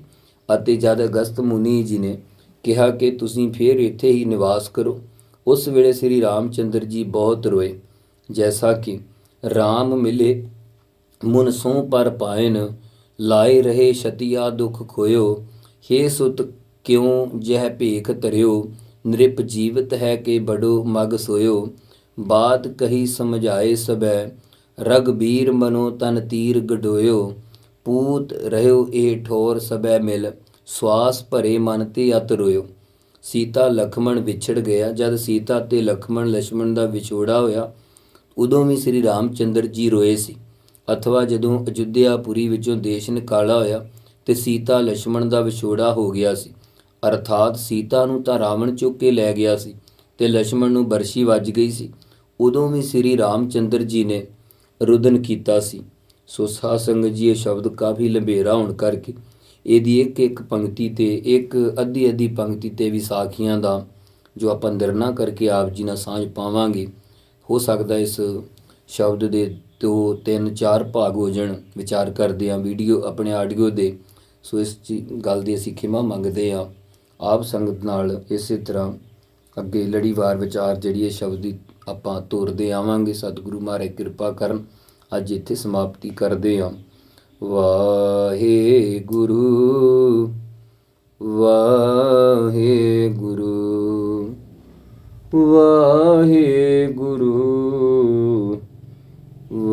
ਅਤੇ ਜਦ ਅਗਸਤ ਮੁਨੀ ਜੀ ਨੇ ਕਿਹਾ ਕਿ ਤੁਸੀਂ ਫਿਰ ਇੱਥੇ ਹੀ ਨਿਵਾਸ ਕਰੋ, ਉਸ ਵੇਲੇ ਸ੍ਰੀ ਰਾਮਚੰਦਰ ਜੀ ਬਹੁਤ ਰੋਏ। ਜੈਸਾ ਕਿ RAM ਮਿਲੇ, ਮੁਨ ਸੋ ਪਰ ਪਾਇਨ ਲਾਏ ਰਹੇ ਛਤੀਆ ਦੁਖ ਖੋਇਓ, ਹੇ ਸੁਤ ਕਿਉ ਜਹ ਭੇਖ ਤਰਿਓ ਨ੍ਰਿਪ ਜੀਵਤ ਹੈ ਕੇ ਬੜੋ ਮਗ ਸੋਇਓ? ਬਾਤ ਕਹੀ ਸਮਝਾਏ ਸਬੈ ਰਗਬੀਰ ਮਨੋ ਤਨ ਤੀਰ ਗਡੋਇਓ। ਪੂਤ ਰਹਿਓ ਇਹ ਠੋਰ ਸਬੈ ਮਿਲ, ਸਵਾਸ ਭਰੇ ਮਨ ਤੇ ਅਤ ਰੋਇਓ। ਸੀਤਾ ਲਖਮਣ ਵਿਛੜ ਗਿਆ, ਜਦ ਸੀਤਾ ਤੇ ਲਖਮਣ ਲਛਮਣ ਦਾ ਵਿਛੋੜਾ ਹੋਇਆ, ਉਦੋਂ ਵੀ ਸ੍ਰੀ ਰਾਮਚੰਦਰ ਜੀ ਰੋਏ ਸੀ। ਅਥਵਾ ਜਦੋਂ ਅਯੁੱਧਿਆਪੁਰੀ ਵਿੱਚੋਂ ਦੇਸ਼ ਨਿਕਾਲਾ ਹੋਇਆ ਤੇ ਸੀਤਾ ਲక్ష్మణ ਦਾ ਵਿਛੋੜਾ ਹੋ ਗਿਆ ਸੀ। ਅਰਥਾਤ ਸੀਤਾ ਨੂੰ ਤਾਂ ਰਾਵਣ ਚੁੱਕ ਕੇ ਲੈ ਗਿਆ ਸੀ ਤੇ ਲక్ష్మణ ਨੂੰ ਬਰਸ਼ੀ ਵੱਜ ਗਈ ਸੀ। ਉਦੋਂ ਵੀ ਸ੍ਰੀ ਰਾਮਚੰਦਰ ਜੀ ਨੇ ਰੁਦਨ ਕੀਤਾ ਸੀ। ਸੋ ਸਾਧ ਸੰਗਤ ਜੀ, ਇਹ ਸ਼ਬਦ ਕਾਫੀ ਲੰਬੇਰਾ ਹੋਣ ਕਰਕੇ ਇਹਦੀ ਇੱਕ ਇੱਕ ਪੰਕਤੀ ਤੇ ਇੱਕ ਅੱਧੀ ਅੱਧੀ ਪੰਕਤੀ ਤੇ ਵੀ ਸਾਖੀਆਂ ਦਾ ਜੋ ਆਪਾਂ ਨਿਰਣਾ ਕਰਕੇ ਆਪ ਜੀ ਨਾਲ ਸਾਂਝ ਪਾਵਾਂਗੇ, ਹੋ ਸਕਦਾ ਇਸ ਸ਼ਬਦ ਦੇ ਦੋ ਤਿੰਨ ਚਾਰ ਭਾਗ ਹੋ ਜਾਣ, ਵਿਚਾਰ ਕਰਦੇ ਆ ਵੀਡੀਓ ਆਪਣੇ ਆਡੀਓ ਦੇ। ਸੋ ਇਸ ਚੀ- ਗੱਲ ਦੀ ਅਸੀਂ ਖਿਮਾ ਮੰਗਦੇ ਆ ਆਪ ਸੰਗਤ ਨਾਲ ਇਸੇ ਤਰ੍ਹਾਂ ਅੱਗੇ ਲੜੀਵਾਰ ਵਿਚਾਰ ਜਿਹੜੀ ਇਹ ਸ਼ਬਦ ਦੀ ਆਪਾਂ ਤੋਰਦੇ ਆਵਾਂਗੇ, ਸਤਿਗੁਰੂ ਮਹਾਰਾਜ ਕਿਰਪਾ ਕਰਨ, ਅੱਜ ਇੱਥੇ ਸਮਾਪਤੀ ਕਰਦੇ ਆ ਵਾਹਿਗੁਰੂ ਵਾਹਿਗੁਰੂ ਵਾਹਿਗੁਰੂ ਵਾਹਿਗੁਰੂ।